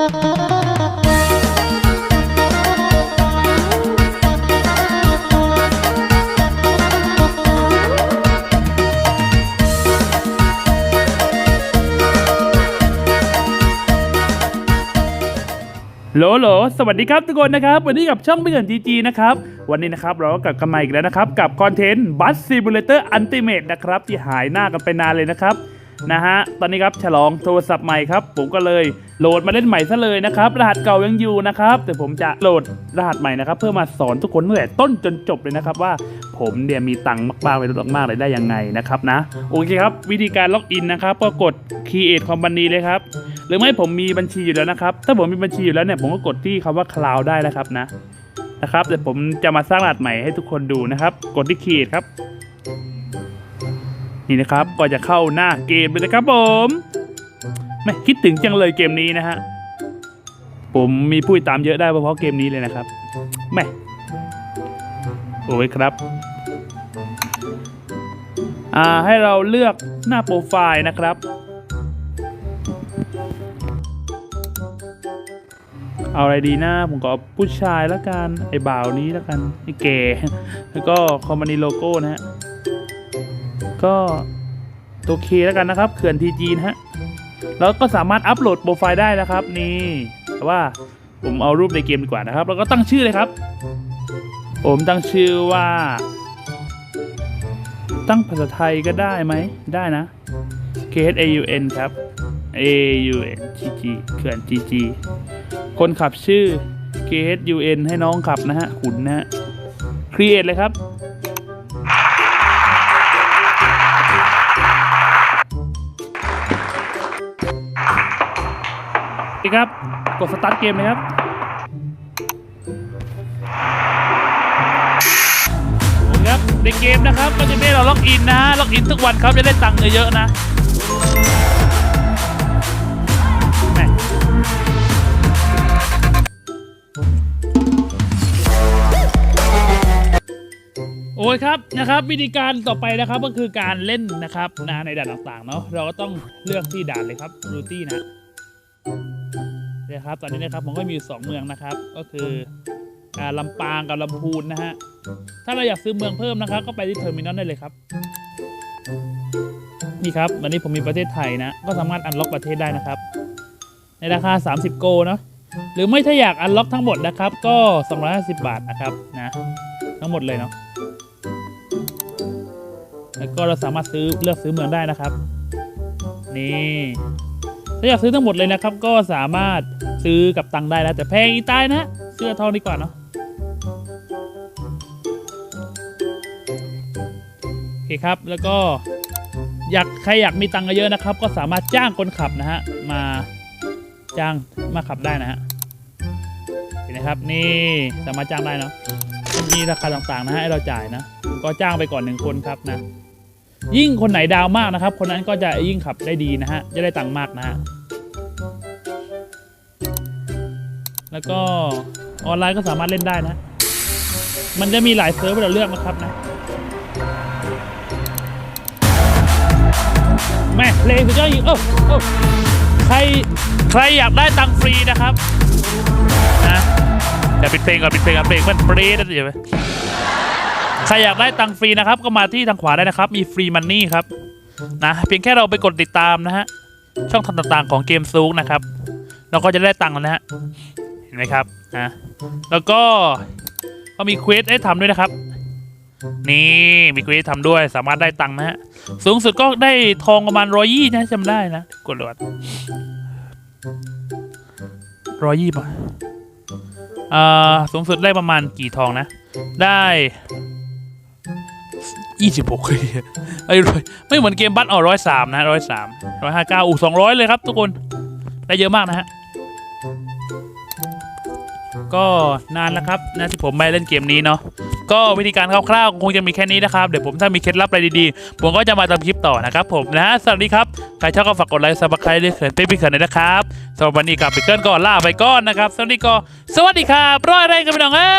โหลโหลสวัสดีครับทุกคนนะครับ วันนี้กับช่องไม่เกินจีจีนะครับ วันนี้นะครับเราก็กลับกันมาอีกแล้วนะครับ กับคอนเทนต์บัสซิมูเลเตอร์อันติเมตนะครับ ที่หายหน้ากันไปนานเลยนะครับ นะฮะ ตอนนี้ครับฉลองโทรศัพท์ใหม่ครับ ผมก็เลยโหลดมาเล่นใหม่ซะเลยนะครับ รหัสเก่ายังอยู่นะครับ แต่ผมจะโหลดรหัสใหม่นะครับ เพื่อมาสอนทุกคนตั้งแต่ต้นจนจบเลยนะครับว่าผมเนี่ยมีตังค์มากๆเลยลดมากๆเลยได้ยังไงนะครับนะ โอเคครับ วิธีการล็อกอินนะครับ ก็กด create company เลยครับ หรือไม่ผมมีบัญชีอยู่แล้วนะครับ ถ้าผมมีบัญชีอยู่แล้วเนี่ยผมก็กดที่คำว่า cloud ได้แล้วครับนะนะครับเดี๋ยวผมจะมาสร้างรหัสใหม่ให้ทุกคนดูนะครับ กดที่ create ครับ นี่นะครับก็จะเข้าหน้าเกมเลยนะครับผมไม่คิดถึงจังเลยเกมนี้นะฮะผมมีผู้ติดตามเยอะได้เพราะเกมนี้เลยนะครับแม่โอ้ยครับอ่าให้เราเลือกหน้าโปรไฟล์นะครับเอาอะไรดีนะผมก็เอาผู้ชายแล้วกันไอ้บ่าวนี้แล้วกันไอ้เก๋แล้วก็คอมมานีโลโก้นะฮะ ก็ตัวเคแล้วกันนะครับเขื่อนทีจีนะฮะแล้วก็สามารถอัปโหลดโปรไฟล์ได้นะครับ นี่แต่ว่าผมเอารูปในเกมดีกว่านะครับ แล้วก็ตั้งชื่อเลยครับ ผมตั้งชื่อว่า ตั้งภาษาไทยก็ได้ไหมได้นะ K H A U N ครับ A U N G G เขื่อน G G คนขับชื่อ K H U N ให้น้องขับนะฮะขุนนะฮะ Create เลยครับ ดีครับ กดสตาร์ทเกมเลยครับ ครับ ในเกมนะครับก็จะม่ให้เราล็อกอินนะฮะ ล็อกอินทุกวันครับจะได้ตังค์เยอะๆนะแหม่โอ้ยครับนะครับวิธีการต่อไปนะครับก็คือการเล่นนะครับนะในด่านต่างๆเนาะเราก็ต้องเลือกที่ด่านเลยครับรูตี้นะ นี่ยครับ ตอนนี้นะครับผมก็มีอยู่สองเมืองนะครับ ก็คือลำปางกับลำพูนนะฮะ ถ้าเราอยากซื้อเมืองเพิ่มนะครับ ก็ไปที่เทอร์มินอลได้เลยครับ นี่ครับวันนี้ผมมีประเทศไทยนะ ก็สามารถอันล็อกประเทศได้นะครับ ในราคา 30 โกเนาะ หรือไม่ถ้าอยากอันล็อกทั้งหมดนะครับ ก็ 250 บาทนะครับนะ ทั้งหมดเลยเนาะ แล้วก็เราสามารถซื้อเลือกซื้อเมืองได้นะครับ นี่ ถ้าอยากซื้อทั้งหมดเลยนะครับ ก็สามารถซื้อกับตังได้แล้วแต่แพงอีตายนะเสื้อทองดีกว่าเนาะโอเคครับแล้วก็อยากใครอยากมีตังค์เยอะนะครับ ก็สามารถจ้างคนขับนะฮะมาจ้างมาขับได้นะฮะเห็นไหมครับนี่สามารถจ้างได้เนาะมีราคาต่างๆนะฮะให้เราจ่ายนะก็จ้างไปก่อนหนึ่งคนครับนะ ยิ่งคนไหนดาวมากนะครับ คนนั้นก็จะยิ่งขับได้ดีนะฮะ จะได้ตังค์มากนะฮะ แล้วก็ออนไลน์ก็สามารถเล่นได้นะ มันจะมีหลายเซิร์ฟให้เราเลือกนะครับนะแม่เพลงสุดยอดอีกเออเออใครใครอยากได้ตังค์ฟรีนะครับนะเดี๋ยวปิดเพลงก่อนปิดเพลงก่อนเพลงมันปรี๊ดนะเดี๋ยวไป ครอยากได้ตังฟรีนะครับ ก็มาที่ทางขวาได้นะครับ มีฟรีมันนี่ครับนะเพียงแค่เราไปกดติดตามนะฮะช่องทางต่างๆของเกมซูกนะครับเราก็จะได้ตังค์แล้วนะฮะเห็นไหมครับนะแล้วก็ก็มีเควสให้ทำด้วยนะครับ นี่มีเควสทำด้วยสามารถได้ตังค์นะฮะสูงสุดก็ได้ทองประมาณร้อยยี่นะจำได้นะกดเลยร้อยยี่ป่ะอ่าสูงสุดได้ประมาณกี่ทองนะ ได้ ยี่สิบหกไอ้ยไม่เหมือนเกมบัตรอ๋อร้อยสามนะร้อยสามร้อยห้าเก้าอูสองร้อยเลยครับทุกคน ได้เยอะมากนะฮะ ก็นานแล้วครับนะที่ผมไม่เล่นเกมนี้เนาะ ก็วิธีการคร่าวๆคงจะมีแค่นี้นะครับ เดี๋ยวผมถ้ามีเคล็ดลับอะไรดีๆ ผมก็จะมาทำคลิปต่อนะครับผมนะ สวัสดีครับ ใครชอบก็ฝากกดไลค์ซับสไครต์ด้วยเขินเต้พี่เขินเลยนะครับสำหรับวันนี้กับไปเกิลก่อนล่าไปก่อนนะครับสวัสดีก็สวัสดีครับร้อยอะไรกันไปหน้องเอ้